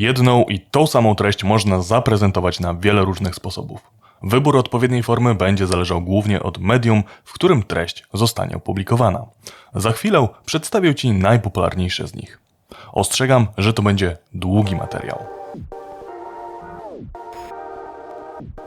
Jedną i tą samą treść można zaprezentować na wiele różnych sposobów. Wybór odpowiedniej formy będzie zależał głównie od medium, w którym treść zostanie opublikowana. Za chwilę przedstawię Ci najpopularniejsze z nich. Ostrzegam, że to będzie długi materiał.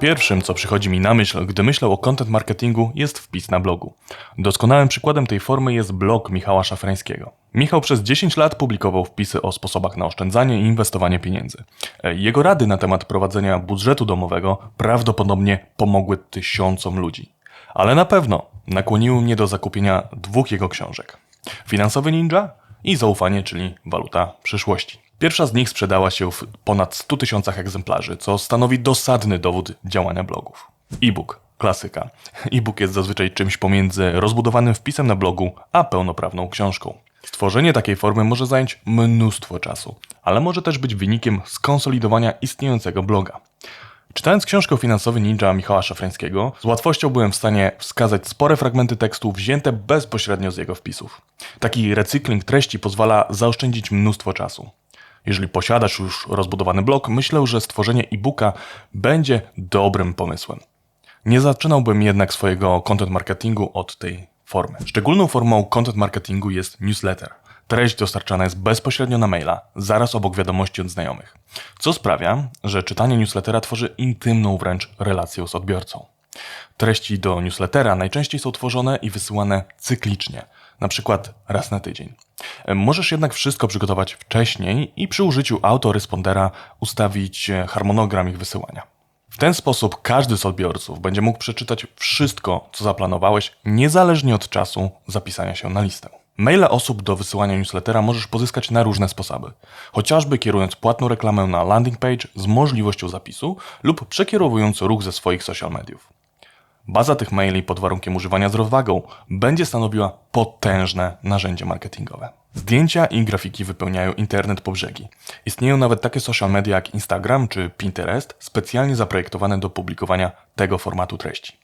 Pierwszym, co przychodzi mi na myśl, gdy myślę o content marketingu, jest wpis na blogu. Doskonałym przykładem tej formy jest blog Michała Szafrańskiego. Michał przez 10 lat publikował wpisy o sposobach na oszczędzanie i inwestowanie pieniędzy. E, Jego rady na temat prowadzenia budżetu domowego prawdopodobnie pomogły tysiącom ludzi. Ale na pewno nakłoniły mnie do zakupienia dwóch jego książek. Finansowy Ninja i Zaufanie, czyli Waluta przyszłości. Pierwsza z nich sprzedała się w ponad 100 tysiącach egzemplarzy, co stanowi dosadny dowód działania blogów. E-book, klasyka. E-book jest zazwyczaj czymś pomiędzy rozbudowanym wpisem na blogu, a pełnoprawną książką. Stworzenie takiej formy może zająć mnóstwo czasu, ale może też być wynikiem skonsolidowania istniejącego bloga. Czytając książkę Finansowy Ninja Michała Szafrańskiego, z łatwością byłem w stanie wskazać spore fragmenty tekstu wzięte bezpośrednio z jego wpisów. Taki recykling treści pozwala zaoszczędzić mnóstwo czasu. Jeżeli posiadasz już rozbudowany blog, myślę, że stworzenie e-booka będzie dobrym pomysłem. Nie zaczynałbym jednak swojego content marketingu od tej formy. Szczególną formą content marketingu jest newsletter. Treść dostarczana jest bezpośrednio na maila, zaraz obok wiadomości od znajomych, co sprawia, że czytanie newslettera tworzy intymną wręcz relację z odbiorcą. Treści do newslettera najczęściej są tworzone i wysyłane cyklicznie, na przykład raz na tydzień. Możesz jednak wszystko przygotować wcześniej i przy użyciu autorespondera ustawić harmonogram ich wysyłania. W ten sposób każdy z odbiorców będzie mógł przeczytać wszystko, co zaplanowałeś, niezależnie od czasu zapisania się na listę. Maile osób do wysyłania newslettera możesz pozyskać na różne sposoby, chociażby kierując płatną reklamę na landing page z możliwością zapisu lub przekierowując ruch ze swoich social mediów. Baza tych maili pod warunkiem używania z rozwagą będzie stanowiła potężne narzędzie marketingowe. Zdjęcia i grafiki wypełniają internet po brzegi. Istnieją nawet takie social media jak Instagram czy Pinterest, specjalnie zaprojektowane do publikowania tego formatu treści.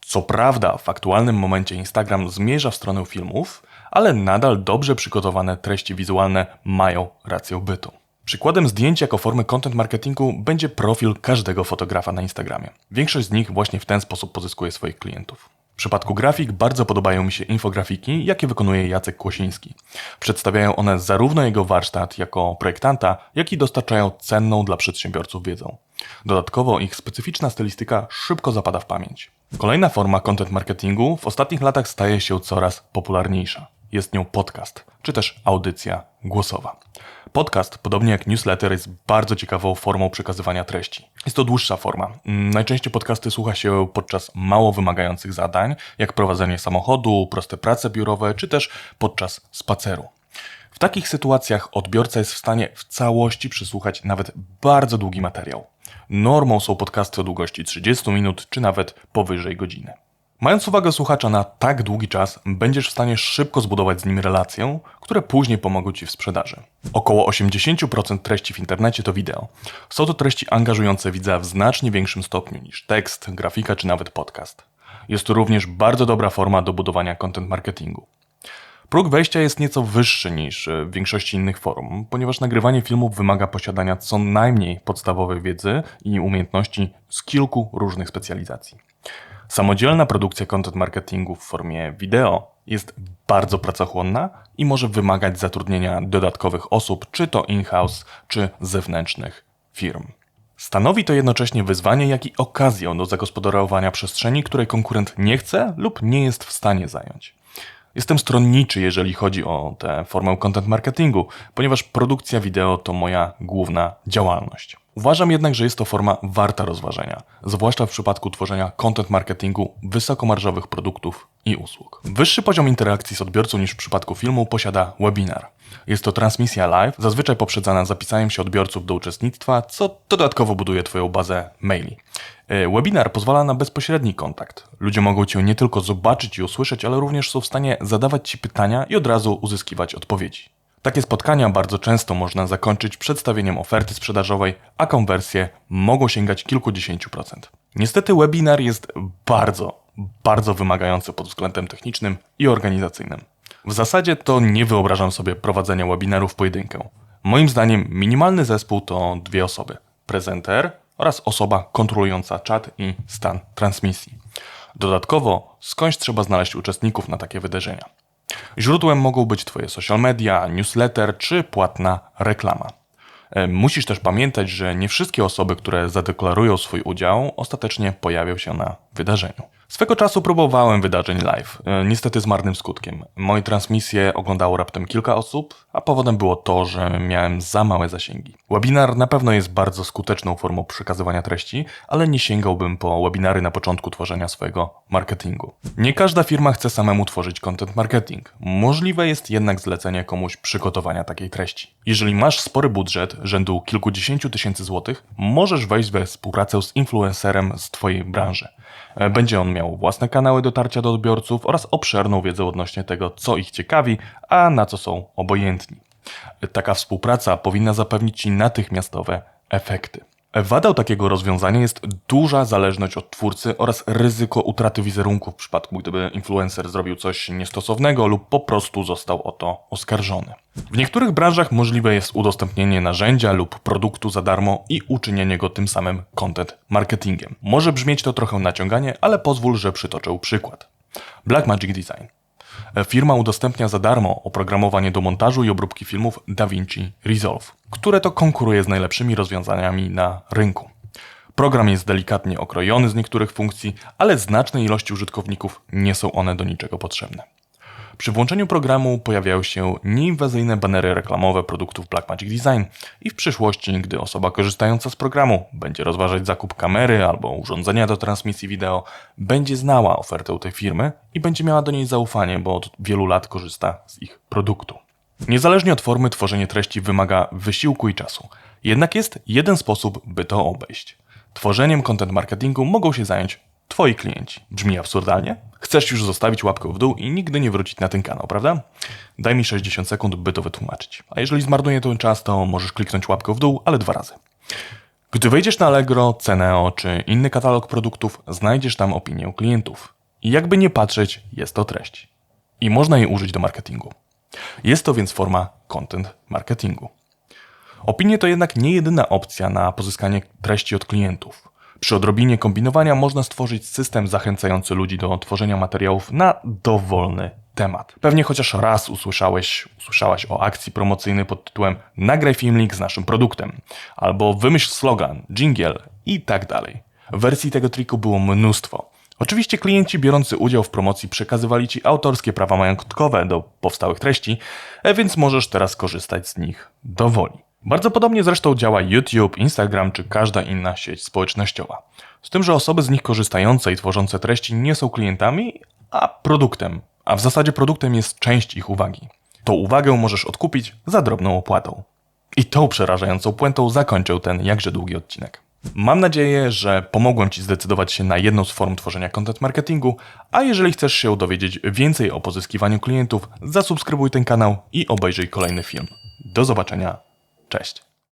Co prawda, w aktualnym momencie Instagram zmierza w stronę filmów, ale nadal dobrze przygotowane treści wizualne mają rację bytu. Przykładem zdjęć jako formy content marketingu będzie profil każdego fotografa na Instagramie. Większość z nich właśnie w ten sposób pozyskuje swoich klientów. W przypadku grafik bardzo podobają mi się infografiki, jakie wykonuje Jacek Kłosiński. Przedstawiają one zarówno jego warsztat jako projektanta, jak i dostarczają cenną dla przedsiębiorców wiedzę. Dodatkowo ich specyficzna stylistyka szybko zapada w pamięć. Kolejna forma content marketingu w ostatnich latach staje się coraz popularniejsza. Jest nią podcast, czy też audycja głosowa. Podcast, podobnie jak newsletter, jest bardzo ciekawą formą przekazywania treści. Jest to dłuższa forma. Mm, Najczęściej podcasty słucha się podczas mało wymagających zadań, jak prowadzenie samochodu, proste prace biurowe, czy też podczas spaceru. W takich sytuacjach odbiorca jest w stanie w całości przysłuchać nawet bardzo długi materiał. Normą są podcasty o długości 30 minut, czy nawet powyżej godziny. Mając uwagę słuchacza na tak długi czas, będziesz w stanie szybko zbudować z nim relację, które później pomogą Ci w sprzedaży. Około 80% treści w internecie to wideo. Są to treści angażujące widza w znacznie większym stopniu niż tekst, grafika czy nawet podcast. Jest to również bardzo dobra forma do budowania content marketingu. Próg wejścia jest nieco wyższy niż w większości innych forum, ponieważ nagrywanie filmów wymaga posiadania co najmniej podstawowej wiedzy i umiejętności z kilku różnych specjalizacji. Samodzielna produkcja content marketingu w formie wideo jest bardzo pracochłonna i może wymagać zatrudnienia dodatkowych osób, czy to in-house, czy zewnętrznych firm. Stanowi to jednocześnie wyzwanie, jak i okazję do zagospodarowania przestrzeni, której konkurent nie chce lub nie jest w stanie zająć. Jestem stronniczy, jeżeli chodzi o tę formę content marketingu, ponieważ produkcja wideo to moja główna działalność. Uważam jednak, że jest to forma warta rozważenia, zwłaszcza w przypadku tworzenia content marketingu wysokomarżowych produktów i usług. Wyższy poziom interakcji z odbiorcą niż w przypadku filmu posiada webinar. Jest to transmisja live, zazwyczaj poprzedzana zapisaniem się odbiorców do uczestnictwa, co dodatkowo buduje Twoją bazę maili. E, Webinar pozwala na bezpośredni kontakt. Ludzie mogą Cię nie tylko zobaczyć i usłyszeć, ale również są w stanie zadawać Ci pytania i od razu uzyskiwać odpowiedzi. Takie spotkania bardzo często można zakończyć przedstawieniem oferty sprzedażowej, a konwersje mogą sięgać kilkudziesięciu procent. Niestety webinar jest bardzo, bardzo wymagający pod względem technicznym i organizacyjnym. W zasadzie to nie wyobrażam sobie prowadzenia webinaru w pojedynkę. Moim zdaniem minimalny zespół to dwie osoby: prezenter oraz osoba kontrolująca czat i stan transmisji. Dodatkowo, skądś trzeba znaleźć uczestników na takie wydarzenia. Źródłem mogą być Twoje social media, newsletter czy płatna reklama. E, Musisz też pamiętać, że nie wszystkie osoby, które zadeklarują swój udział, ostatecznie pojawią się na wydarzeniu. Swego czasu próbowałem wydarzeń live, e, niestety z marnym skutkiem. Moje transmisje oglądało raptem kilka osób, a powodem było to, że miałem za małe zasięgi. Webinar na pewno jest bardzo skuteczną formą przekazywania treści, ale nie sięgałbym po webinary na początku tworzenia swojego marketingu. Nie każda firma chce samemu tworzyć content marketing. Możliwe jest jednak zlecenie komuś przygotowania takiej treści. Jeżeli masz spory budżet, rzędu kilkudziesięciu tysięcy złotych, możesz wejść we współpracę z influencerem z Twojej branży. E, Będzie on miał własne kanały dotarcia do odbiorców oraz obszerną wiedzę odnośnie tego, co ich ciekawi, a na co są obojętni. E, Taka współpraca powinna zapewnić Ci natychmiastowe efekty. Wadą takiego rozwiązania jest duża zależność od twórcy oraz ryzyko utraty wizerunku w przypadku, gdyby influencer zrobił coś niestosownego lub po prostu został o to oskarżony. W niektórych branżach możliwe jest udostępnienie narzędzia lub produktu za darmo i uczynienie go tym samym content marketingiem. Może brzmieć to trochę naciąganie, ale pozwól, że przytoczę przykład. Blackmagic Design. Firma udostępnia za darmo oprogramowanie do montażu i obróbki filmów DaVinci Resolve, które to konkuruje z najlepszymi rozwiązaniami na rynku. Program jest delikatnie okrojony z niektórych funkcji, ale znacznej ilości użytkowników nie są one do niczego potrzebne. Przy włączeniu programu pojawiają się nieinwazyjne banery reklamowe produktów Blackmagic Design i w przyszłości, gdy osoba korzystająca z programu będzie rozważać zakup kamery albo urządzenia do transmisji wideo, będzie znała ofertę tej firmy i będzie miała do niej zaufanie, bo od wielu lat korzysta z ich produktu. Niezależnie od formy, tworzenie treści wymaga wysiłku i czasu. Jednak jest jeden sposób, by to obejść. Tworzeniem content marketingu mogą się zająć Twoi klienci. Brzmi absurdalnie? Chcesz już zostawić łapkę w dół i nigdy nie wrócić na ten kanał, prawda? Daj mi 60 sekund, by to wytłumaczyć. A jeżeli zmarnuję ten czas, to możesz kliknąć łapkę w dół, ale dwa razy. Gdy wejdziesz na Allegro, Ceneo czy inny katalog produktów, znajdziesz tam opinię klientów. I jakby nie patrzeć, jest to treść. I można jej użyć do marketingu. Jest to więc forma content marketingu. Opinie to jednak nie jedyna opcja na pozyskanie treści od klientów. Przy odrobinie kombinowania można stworzyć system zachęcający ludzi do tworzenia materiałów na dowolny temat. Pewnie chociaż raz usłyszałeś, usłyszałaś o akcji promocyjnej pod tytułem Nagraj filmik z naszym produktem, albo wymyśl slogan, jingle i tak dalej. Wersji tego triku było mnóstwo. Oczywiście klienci biorący udział w promocji przekazywali Ci autorskie prawa majątkowe do powstałych treści, e, więc możesz teraz korzystać z nich do woli. Bardzo podobnie zresztą działa YouTube, Instagram czy każda inna sieć społecznościowa. Z tym, że osoby z nich korzystające i tworzące treści nie są klientami, a produktem. A w zasadzie produktem jest część ich uwagi. Tą uwagę możesz odkupić za drobną opłatą. I tą przerażającą puentą zakończę ten jakże długi odcinek. Mam nadzieję, że pomogłem Ci zdecydować się na jedną z form tworzenia content marketingu, a jeżeli chcesz się dowiedzieć więcej o pozyskiwaniu klientów, zasubskrybuj ten kanał i obejrzyj kolejny film. Do zobaczenia. Cześć.